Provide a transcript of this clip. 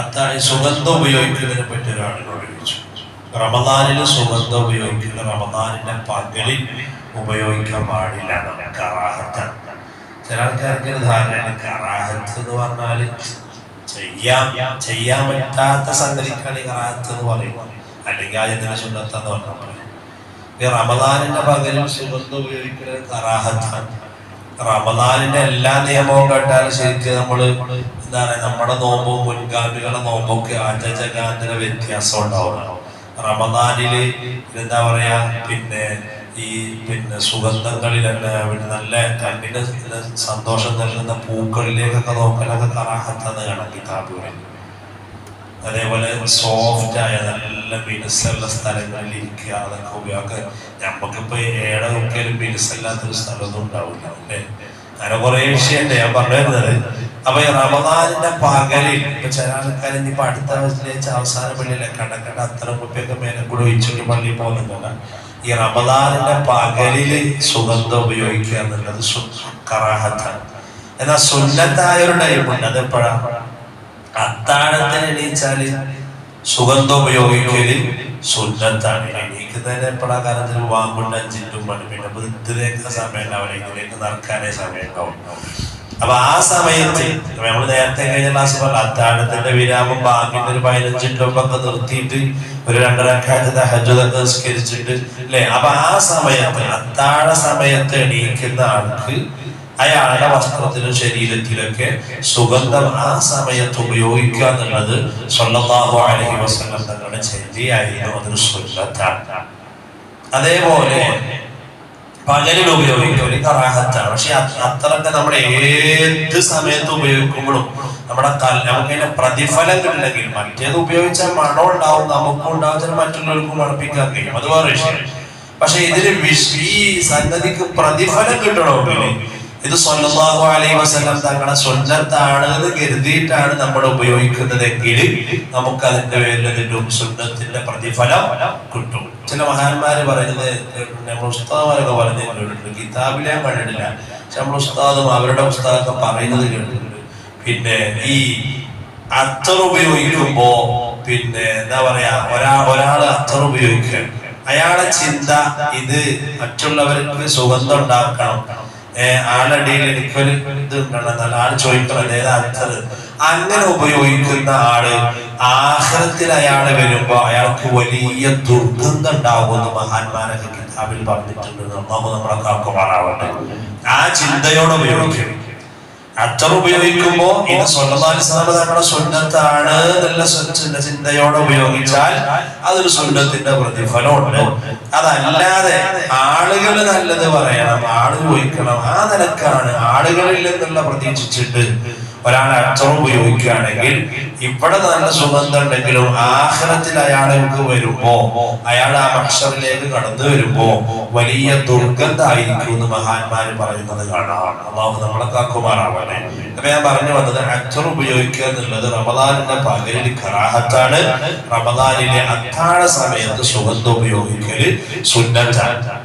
അത്താഴ സുഗന്ധം ഉപയോഗിക്കുന്നതിനെ പറ്റി ഒരാളിനോട് ചോദിച്ചു. റമദാനിൽ സുഗന്ധം ഉപയോഗിക്കുന്ന റമദാനിന്റെ പകലിൽ ഉപയോഗിക്കാൻ പാടില്ല കറാഹത്ത്. ചില ആൾക്കാർക്ക് ധാരണയാണ് കറാഹത്ത് എന്ന് പറഞ്ഞാൽ ചെയ്യാം ചെയ്യാൻ പറ്റാത്ത സംഗതിക്കാണ് ഈ കറാഹത്ത് എന്ന് പറയുന്നത്. അല്ലെങ്കിൽ ആദ്യത്തിന് സുന്നത്തെന്ന് പറഞ്ഞാൽ ഈ റമദാനിന്റെ പകലിൽ സുഗന്ധം ഉപയോഗിക്കുന്നത് കറാഹത്താണ്. റമദാനിന്റെ എല്ലാ നിയമവും കേട്ടാൽ ശരിക്ക് നമ്മൾ എന്താ പറയാ നമ്മുടെ നോമ്പും മുൻഗാമികളുടെ നോമ്പും ഒക്കെ ആചാചകാന്തര വ്യത്യാസം ഉണ്ടാവും റമദാനിൽ എന്താ പറയാ? പിന്നെ ഈ പിന്നെ സുഗന്ധങ്ങളിൽ പിന്നെ നല്ല കണ്ണിന് സന്തോഷം നൽകുന്ന പൂക്കളിലേക്കൊക്കെ നോക്കലൊക്കെ കറാഹത്താണ് കാണാം കിതാബുകളിൽ അതേപോലെ സോഫ്റ്റ് ആയ നല്ല മിനുസമുള്ള സ്ഥലങ്ങളിൽ ഇരിക്കുക അതൊക്കെ ഉപയോഗം നമുക്കിപ്പോൾ ഏടെ നോക്കിയാലും മിനുസല്ലാത്തൊരു സ്ഥലമൊന്നും ഉണ്ടാവില്ല അല്ലേ? അങ്ങനെ കുറെ വിഷയമുണ്ട് ഞാൻ പറഞ്ഞു വരുന്നത്. അപ്പൊ റമദാനിന്റെ പകലിൽ ഇപ്പൊ ചില ആൾക്കാർ ഇനിയിപ്പോ അടുത്ത വെച്ച് അവസാന പള്ളിയിലെ കണ്ടക്കണ്ട അത്ര കുപ്പിയൊക്കെ മേലെ കൂടെ ഒഴിച്ചിട്ട് പള്ളിയിൽ പോകുന്നുണ്ടല്ല. ഈ റമദാനിന്റെ പകലിൽ സുഗന്ധം ഉപയോഗിക്കുക എന്നുള്ളത് എന്നാ കറാഹത്താണ്. എന്നാൽ സുന്നത്തായ ഒരു ടൈമുണ്ട് അതെപ്പോഴാണ് അത്താഴത്തിന് എണീച്ചാൽ സുഗന്ധം ഉപയോഗിക്കൽ സുന്നത്താണ്. എണീക്കുന്നതിന് എപ്പോഴാ കാലത്തിൽ വാങ്ങുണ്ട് അഞ്ചിനും മണി പിന്നെ വൃത്തിലേക്ക് സമയം ഉണ്ടാവില്ല ഇതിലേക്ക് നടക്കാനേ സമയം ഉണ്ടാവും അപ്പൊ ആ സമയത്ത് നമ്മൾ നേരത്തെ കഴിഞ്ഞ ക്ലാസ് പറഞ്ഞു അത്താഴത്തിന്റെ വിരാമം ബാങ്കിന്റെ ഒരു പതിനഞ്ച് ഒക്കെ നിർത്തിയിട്ട് ഒരു രണ്ടരക്കാലത്തെ ഹജ്ജതൊക്കെ നിസ്കരിച്ചിട്ട് അല്ലെ? അപ്പൊ ആ സമയത്ത് അത്താഴ സമയത്ത് എണീക്കുന്ന ആൾക്ക് അയാളുടെ വസ്ത്രത്തിലും ശരീരത്തിലൊക്കെ സുഗന്ധം ആ സമയത്ത് ഉപയോഗിക്കുക എന്നുള്ളത് സ്വല്ലല്ലാഹു അലൈഹി വസല്ലം തങ്ങളുടെ ശരിയായിരുന്നു അതൊരു സുന്നത്താണ്. അതേപോലെ പകലിൽ ഉപയോഗിക്കും കറാഹത്താണ്. പക്ഷെ അത് അത്രയൊക്കെ നമ്മുടെ ഏത് സമയത്ത് ഉപയോഗിക്കുമ്പോഴും നമ്മുടെ നമുക്ക് അതിന്റെ പ്രതിഫലം കിട്ടില്ലെങ്കിൽ മറ്റേത് ഉപയോഗിച്ചാൽ മണം ഉണ്ടാവും നമുക്കും ഉണ്ടാവും മറ്റുള്ളവർക്കും മണപ്പിക്കാൻ കഴിയും. അത് വേറെ വിഷയം. പക്ഷെ ഇതിന് ഈ സംഗതിക്ക് പ്രതിഫലം കിട്ടണമെങ്കിൽ ഇത് സ്വല്ലാഹു അലൈ വസല്ലം തങ്ങളെ സ്വന്തത്താണ് എന്ന് കരുതിയിട്ടാണ് നമ്മൾ ഉപയോഗിക്കുന്നതെങ്കിൽ നമുക്ക് അതിന്റെ പേരിൽ സുന്നത്തിന്റെ പ്രതിഫലം കിട്ടും. ചില മഹാന്മാര് പറയുന്നത് പറഞ്ഞിട്ടുണ്ട് കിതാബിലേ കേട്ടിട്ടുണ്ട് കണ്ടിട്ടില്ല. പക്ഷെ നമ്മൾ ഉസ്താദും അവരുടെ ഉസ്താദൊക്കെ പറയുന്നത് കേട്ടിട്ടുണ്ട്. പിന്നെ ഈ അത്തർ ഉപയോഗിക്കുമ്പോ പിന്നെ എന്താ പറയാ ഒരാ ഒരാൾ അത്തർ ഉപയോഗിക്കുക. അയാളെ ചിന്ത ഇത് മറ്റുള്ളവർക്ക് സുഗന്ധം ഉണ്ടാക്കണം. ആളടിയിൽ എനിക്കൊരു ഇത് ആൾ ചോദിക്കണം ഏതാ അത്തർ അങ്ങനെ ഉപയോഗിക്കുന്ന ആൾ ആഹ്റത്തിൽ അയാൾ വരുമ്പോ അയാൾക്ക് വലിയ ദുർഗന്ധം ഉണ്ടാകുമെന്ന് മഹാന്മാരൊക്കെ കിതാബിൽ പറഞ്ഞിട്ടുണ്ട്. നമ്മൾ നമ്മളെ കാക്കുമാറാവട്ടെ ആ ചിന്തയോടെ ഉപയോഗിക്കണം അത്തർ ഉപയോഗിക്കുമ്പോ ഇത് സ്വന്തമാലിസ്ലാമ സ്വന്തത്താണ് നല്ല എന്നുള്ള ചിന്ത ചിന്തയോടെ ഉപയോഗിച്ചാൽ അതൊരു സ്വന്തത്തിന്റെ പ്രതിഫലമുണ്ട്. അതല്ലാതെ ആളുകൾ നല്ലത് പറയണം ആൾ ചോദിക്കണം ആ നിലക്കാണ് ആളുകളിൽ പ്രതീക്ഷിച്ചിട്ട് ഒരാൾ അത്തർ ഉപയോഗിക്കുകയാണെങ്കിൽ ഇവിടെ നല്ല സുഗന്ധം ഉണ്ടെങ്കിലും ആഹ്റത്തിൽ അയാൾക്ക് വരുമ്പോ അയാൾ ആ ഭക്ഷണിലേക്ക് കടന്നു വരുമ്പോ വലിയ ദുർഗന്ധായിരിക്കും എന്ന് മഹാന്മാര് പറയുന്നത് കാണാം. അള്ളാഹു നമ്മളെ കാക്കുമാറാവട്ടെ. അപ്പൊ ഞാൻ പറഞ്ഞു വന്നത് അത്തർ ഉപയോഗിക്കുക എന്നുള്ളത് റമദാനിന്റെ പകലിൽ കറാഹത്താണ്. റമദാനിലെ അത്താഴ സമയത്ത് സുഗന്ധം ഉപയോഗിക്കൽ സുന്നത്താണ്.